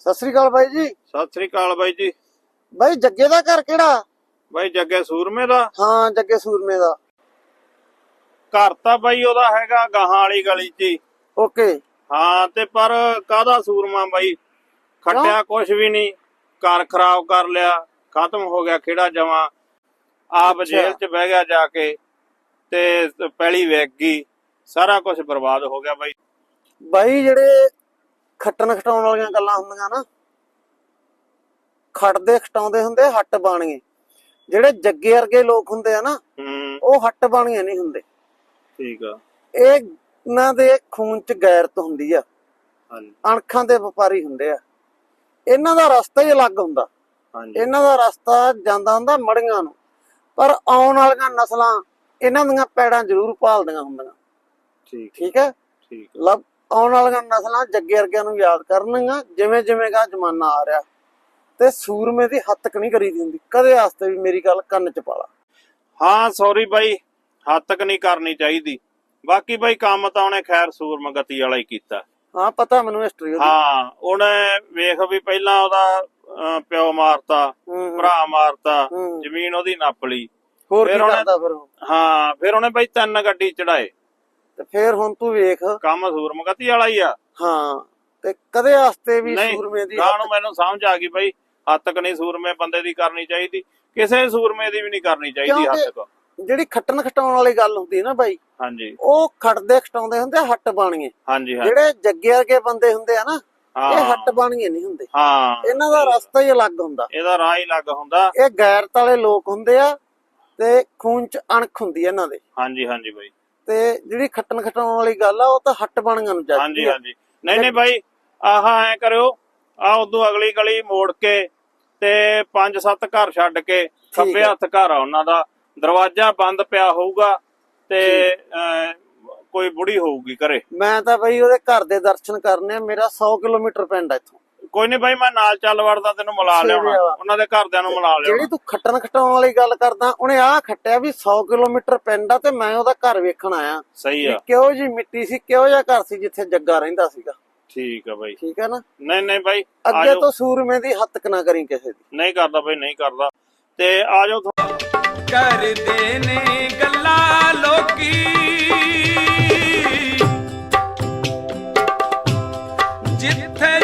ਸਤਿ ਸ੍ਰੀ ਅਕਾਲ ਬਾਈ ਜੀ। ਸਤਿ ਸ੍ਰੀ ਅਕਾਲ ਬਾਈ ਜੀ। ਬਾਈ ਜੱਗੇ ਦਾ ਘਰ ਕਿਹੜਾ? ਬਾਈ ਜੱਗੇ ਸੂਰਮੇ ਦਾ। ਹਾਂ ਜੱਗੇ ਸੂਰਮੇ ਦਾ। ਘਰ ਤਾਂ ਬਾਈ ਉਹਦਾ ਹੈਗਾ ਗਾਹਾਂ ਵਾਲੀ ਗਲੀ 'ਚ ਹੀ। ਓਕੇ। ਹਾਂ ਤੇ ਪਰ ਕਾਹਦਾ ਸੂਰਮਾ ਬਾਈ? ਖੱਟਿਆ ਕੁਛ ਵੀ ਨਹੀਂ। ਘਰ ਖਰਾਬ ਕਰ ਲਿਆ ਖਤਮ ਹੋ ਗਿਆ ਖੇੜਾ ਜਮਾ। ਆਪ ਅੱਛਾ। ਜੇਲ੍ਹ 'ਚ ਬਹਿ ਗਿਆ ਜਾ ਕੇ ਤੇ ਪੈਲੀ ਵੇਚ ਗਈ। ਸਾਰਾ ਕੁਝ ਬਰਬਾਦ ਹੋ ਗਿਆ ਬਾਈ। ਬਾਈ ਜਿਹੜੇ ਖੱਟਣ ਖਟਾਉਣ ਵਾਲੀਆਂ ਗੱਲਾਂ ਹੁੰਦੀਆਂ ਨਾ। ਖੱਟਦੇ ਖਟਾਉਂਦੇ ਹੁੰਦੇ ਹੱਟ ਬਾਣੀਏ। ਜਿਹੜੇ ਜੱਗੇ ਵਰਗੇ ਲੋਕ ਹੁੰਦੇ ਆ ਨਾ ਉਹ ਹੱਟ ਬਾਣੀਏ ਨਹੀਂ ਹੁੰਦੇ। ਠੀਕ ਆ। ਇਹ ਇਹਨਾਂ ਦੇ ਖੂਨ ਚ ਗੈਰਤ ਹੁੰਦੀ ਆ। ਹਾਂਜੀ। ਅਣਖਾਂ ਦੇ ਵਪਾਰੀ ਹੁੰਦੇ ਆ। ਇਹਨਾਂ ਦਾ ਰਸਤਾ ਹੀ ਅਲੱਗ ਹੁੰਦਾ। ਹਾਂਜੀ। ਇਹਨਾਂ ਦਾ ਰਸਤਾ ਜਾਂਦਾ ਹੁੰਦਾ ਮੜੀਆਂ ਨੂੰ। ਪਰ ਆਉਣ ਵਾਲੀਆਂ ਨਸਲਾਂ ਇਹਨਾਂ ਦੀਆਂ ਪੈੜਾਂ ਜ਼ਰੂਰ ਭਾਲਦੀਆਂ ਹੁੰਦੀਆਂ। ਠੀਕ। ਠੀਕ ਹੈ? ਠੀਕ। ਲਬ ਆਉਣ ਵਾਲੀਆਂ ਨਸਲਾਂ ਜੱਗੇ ਵਰਗਿਆਂ ਨੂੰ ਯਾਦ ਕਰਨਗੀਆਂ ਜਿਵੇਂ ਜਿਵੇਂ ਦਾ ਜ਼ਮਾਨਾ ਆ ਰਿਹਾ। ਤੇ ਸੂਰਮੇ ਦੀ ਹੱਦ ਤੱਕ ਨਹੀਂ ਕਰੀਦੀ ਹੁੰਦੀ। ਕਦੇ ਵਾਸਤੇ ਵੀ ਮੇਰੀ ਗੱਲ ਕੰਨ ਚ ਪਾਲਾ ਹਾਂ ਸੌਰੀ ਬਾਈ। ਹੱਦ ਤੱਕ ਨਹੀਂ ਕਰਨੀ ਚਾਹੀਦੀ। ਬਾਕੀ ਬਾਈ ਕੰਮ ਤਾਂ ਉਹਨੇ ਖੈਰ ਸੂਰਮਗਤੀ ਵਾਲਾ ਹੀ ਕੀਤਾ। ਹਾਂ ਪਤਾ ਮੈਨੂੰ ਹਿਸਟਰੀ ਉਹਦੀ। ਹਾਂ ਉਹਨੇ ਵੇਖ ਵੀ ਪਹਿਲਾਂ ਉਹਦਾ ਪਿਓ ਮਾਰਤਾ ਭਰਾ ਮਾਰਤਾ। ਜ਼ਮੀਨ ਉਹਦੀ ਨੱਪ ਲਈ। ਹੋਰ ਕੀ ਕਰਦਾ ਫਿਰ? ਹਾਂ ਫਿਰ ਉਹਨੇ ਬਾਈ ਤਿੰਨ ਗੱਡੀ ਚੜਾਏ। ਤੇ ਫਿਰ ਹੁਣ ਤੂੰ ਵੇਖ। ਕੰਮ ਸੂਰਮਗਤੀ ਵਾਲਾ ਹੀ ਆ। ਹਾਂ ਤੇ ਕਦੇ ਵਾਸਤੇ ਵੀ ਨਹੀਂ ਸੂਰਮੇ ਦੀ ਗਾਂ ਨੂੰ ਮੈਨੂੰ ਸਮਝ ਆ ਗਈ ਬਾਈ ਹੱਦ ਤੱਕ ਨਹੀਂ ਸੂਰਮੇ ਬੰਦੇ ਦੀ ਕਰਨੀ ਚਾਹੀਦੀ। ਕਿਸੇ ਸੂਰਮੇ ਦੀ ਵੀ ਨਹੀਂ ਕਰਨੀ ਚਾਹੀਦੀ ਹੱਦ ਕਿਉਂਕਿ- ਤੱਕ ਜਿਹੜੀ ਖੱਟਣ ਖਟਾਉਣ ਵਾਲੀ ਗੱਲ ਹੁੰਦੀ ਹੈ ਨਾ ਬਾਈ ਹਾਂਜੀ। ਉਹ ਖੜਦੇ ਖਟਾਉਂਦੇ ਹੁੰਦੇ ਆ ਹੱਟ ਬਾਣੀਏ। ਹਾਂਜੀ ਹਾਂ ਜਿਹੜੇ ਜੱਗੇ ਵਰਗੇ ਬੰਦੇ ਹੁੰਦੇ ਆ ਨਾ ਇਹ ਹਾਂ। ਹੱਟ ਬਾਣੀਏ ਨਹੀਂ ਹੁੰਦੇ। ਹਾਂ। ਇਹਨਾਂ ਦਾ ਰਸਤਾ ਹੀ ਅਲੱਗ ਹੁੰਦਾ। ਇਹਦਾ ਰਾਹ ਹੀ ਲੱਗ ਹੁੰਦਾ। ਇਹ ਗੈਰਤ ਵਾਲੇ ਲੋਕ ਹੁੰਦੇ ਆ ਤੇ ਖੂਨ ਚ ਅਣਖ ਹੁੰਦੀ ਹੈ ਇਹਨਾਂ ਦੇ। ਹਾਂਜੀ ਹਾਂਜੀ ਬਾਈ। ਤੇ ਜਿਹੜੀ ਖੱਟਣ ਖਟਾਉਣ ਵਾਲੀ ਗੱਲ ਆ ਉਹ ਤਾਂ ਹੱਟ ਨੂੰ ਹਾਂਜੀ ਚਾਹੀਦੀ ਆ। ਹਾਂਜੀ ਨਹੀਂ ਨਹੀਂ ਬਾਈ ਆਹ ਐ ਕਰਿਓ। ਆ ਉਦੋਂ ਅਗਲੀ ਗਲੀ ਮੋੜ ਕੇ ਤੇ ਪੰਜ ਸੱਤ ਘਰ ਛੱਡ ਕੇ ਖੱਬੇ। ਹੱਥ ਘਰ ਆ ਉਹਨਾਂ ਦਾ। ਦਰਵਾਜ਼ਾ ਬੰਦ ਪਿਆ ਹੋਊਗਾ ਤੇ ਕੋਈ ਬੁੜੀ ਹੋਊਗੀ ਘਰੇ। ਮੈਂ ਤਾਂ ਬਈ ਉਹਦੇ ਘਰ ਦੇ ਦਰਸ਼ਨ ਕਰਨੇ ਮੇਰਾ 100 ਕਿਲੋਮੀਟਰ ਪਿੰਡ ਆ ਇੱਥੋਂ। ਕੋਈ ਨਹੀਂ ਬਾਈ ਮੈਂ ਨਾਲ ਚੱਲ ਵੜਦਾ ਤੈਨੂੰ ਮਿਲਾ ਲਿਆਉਣਾ। ਉਹਨਾਂ ਦੇ ਘਰਦਿਆਂ ਨੂੰ ਮਿਲਾ ਜਿਹੜੀ ਲਿਆਉਣਾ। ਤੂੰ ਖੱਟਣ ਖਟਾਉਣ ਵਾਲੀ ਗੱਲ ਕਰਦਾ ਉਹਨੇ ਆਹ ਖੱਟਿਆ ਵੀ 100 ਕਿਲੋਮੀਟਰ ਪਿੰਡ ਆ ਤੇ ਮੈਂ ਉਹਦਾ ਘਰ ਵੇਖਣ ਆਇਆ। ਸਹੀ ਆ। ਕਿਹੋ ਜੀ ਮਿੱਟੀ ਸੀ ਕਿਹੋ ਜਿਹਾ ਘਰ ਸੀ ਜਿੱਥੇ ਜੱਗਾ ਰਹਿੰਦਾ ਸੀਗਾ। ਠੀਕ ਆ ਬਾਈ। ਠੀਕ ਹੈ ਨਾ? ਨਹੀਂ ਨਹੀਂ ਬਾਈ ਅੱਗੇ ਤੋਂ ਸੂਰਮੇ ਦੀ ਹੱਦ ਤੱਕ ਨਾ ਕਰੀ ਕਿਸੇ ਦੀ। ਨਹੀਂ ਕਰਦਾ ਬਾਈ ਨਹੀਂ ਕਰਦਾ। ਤੇ ਆਜੋ ਕਰਦੇ ਨੇ ਗੱਲਾਂ ਲੋਕੀ। ਜਿੱਥੇ